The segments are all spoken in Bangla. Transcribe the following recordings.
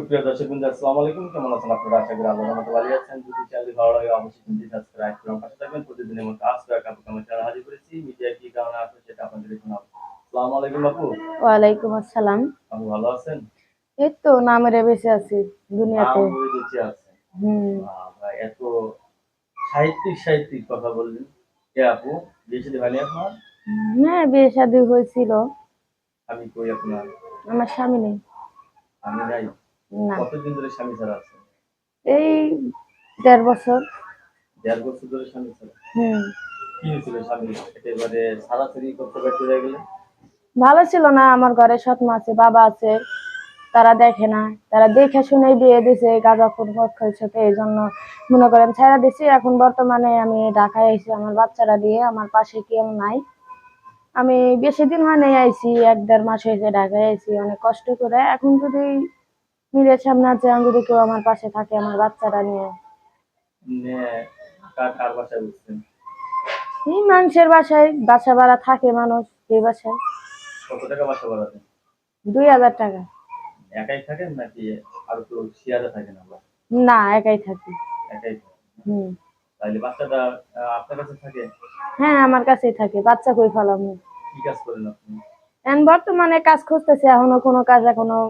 সুপ্রিয় দর্শক বিন্দু আসসালামু আলাইকুম। কেমন আছেন আপনারা? আশা করি আল্লাহর রহমতে ভালো আছেন। যদি চ্যানেল ভালো লাগে অবশ্যই চ্যানেলটি সাবস্ক্রাইব করে আমার পাশে থাকবেন। প্রতিদিনের মতো আজ কয়েক আপু আমার চ্যানেল হাজির করেছি। মিডিয়া কি কারণে আছে সেটা আপনাদের শোনাবো আসসালামু আলাইকুম আপু। ওয়ালাইকুম আসসালাম। আপনি ভালো আছেন? এই তো নামের বেঁচে আছি দুনিয়াতে। বলে বেঁচে আছেন হুম। বাবা, এত সাহিত্যিক সাহিত্যিক কথা বললেন। কে আপু? বিয়ে সাথে হয়নি আপনার? হ্যাঁ বিয়ে শাদী হয়েছিল। আমি কই আপনার? আমার স্বামী নেই। আমি নাই। না। কতদিন ধরে স্বামী ছাড়া আছে? এই দেড় বছর। দেড় বছর ধরে স্বামী ছাড়া? হুম। কি হয়েছিল স্বামী একেবারে সারাসারি করতে ব্যর্থ হয়ে গেলে? ভালো ছিল না আমার ঘরে সৎ মা আছে বাবা আছে তারা দেখে না। তারা দেখে শুনে বিয়ে দিছে গাঁজা পক্ষের সাথে এই জন্য মনে করেন ছেড়া দিছি এখন বর্তমানে আমি ঢাকায় আইছি আমার বাচ্চারা দিয়ে আমার পাশে কেউ নাই। আমি বেশি দিন হয় নাই আইছি এক দেড় মাস হয়েছে ঢাকায় আইছি অনেক কষ্ট করে। এখন যদি মিলের সামনে আছে আমি যদি কেউ আমার পাশে থাকে আমার বাচ্চারা নিয়ে। কার বাসায় এই মানুষের বাসায় বাসা ভাড়া থাকে মানুষ এই বাসায়। কত টাকা বাসা ভাড়া দুই হাজার টাকা। একাই থাকেন নাকি আরও কেউ শেয়ারে থাকেন আবার? না একাই থাকি। একাই হুম। তাহলে বাচ্চাটা আপনার কাছে থাকে? হ্যাঁ আমার কাছেই থাকে। বাচ্চা কই ফেলাম? কি কাজ করেন আপনি? এখন বর্তমানে কাজ খুঁজতেছে এখনও কোনো কাজ এখনও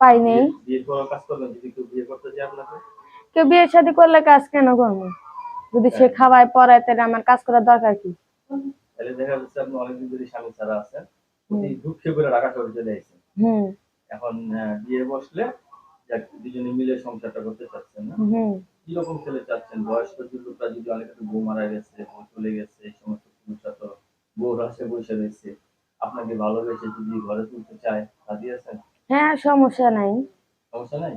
করবেন? যদি কেউ বিয়ে শাদী করলে কাজ কেন করব? যদি সে খাওয়ায় পড়ায় তাহলে আমার কাজ করার দরকার কি? তাহলে দেখা যাচ্ছে আপনি অনেকদিন স্বামী ছাড়া আছেন। অতি দুঃখে করে ঢাকা শহরে চলে আসছেন এখন আহ, বিয়ে বসলে দুজনে মিলে সংসারটা করতে চাচ্ছেন না। হুম। কীরকম ছেলে চাচ্ছেন? বয়স্ক যুবকরা যদি অনেক একটু বউ মারা গেছে বউ চলে গেছে এই সমস্ত সমস্যা তো বউ বসে রয়েছে। আপনাকে ভালোবেসে যদি ঘরে তুলতে চায় আছেন? হ্যাঁ সমস্যা নাই। সমস্যা নাই?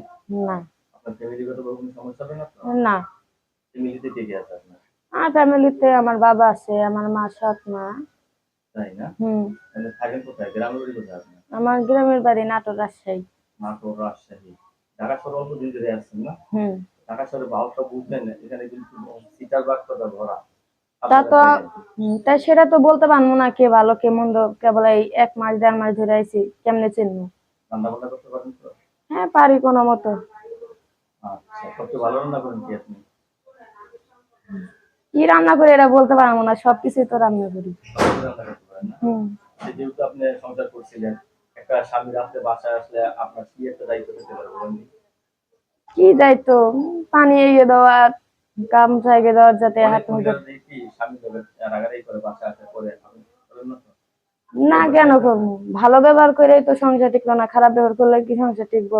না। আপনার ফ্যামিলিগত কোনো সমস্যা হবে না না। ফ্যামিলিতে কে কে আছে আপনার? আমার ফ্যামিলিতে আমার বাবা আছে আমার মা সৎ মা। তাই না? হুম। তাহলে থাকেন কোথায়? গ্রামের বাড়ি কোথায় আপনার? আমার গ্রামের বাড়ি নাটোর রাজশাহী। নাটোর রাজশাহী। ঢাকা শহরে অল্প দিন ধরে আসছেন না? হুম। ঢাকা শহরে ভাবটা বুঝবেন এখানে কিন্তু সিটার বাক্যটা ভরা। তা তো তাই সেটা তো বলতে পারব না কে ভালো কে মন্দ। কেবল এই এক মাস দেড় মাস ধরে আইছি কেমনে চিনবো? রান্না বান্না করতে পারেন তো? হ্যাঁ পারি কোনো মতো। আচ্ছা সবচেয়ে ভালো রান্না করেন কি আপনি? কি রান্না করি এটা বলতে পারব না সবকিছুই তো রান্না করি। সবচেয়ে রান্না করতে পারেন না? হুম। যেহেতু আপনি সংসার করছিলেন একটা স্বামী রাত্রে বাসায় আসলে আপনার কি একটা দায়িত্ব কি পানি এগিয়ে দেওয়া গামছা এগিয়ে দেওয়ার যাতে হাত মুখে স্বামী রাগারাগি করে বাসায় পরে? না কেন করব ভালো ব্যবহার করে তো সংসার টিকলো না খারাপ ব্যবহার করলে কি সংসার টিকবো?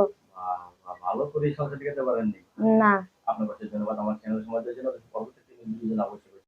ভালো করে সংসার টিকাতে পারেননি? না। আপনার ধন্যবাদ আমার চ্যানেল সমাজের জন্য অবশ্যই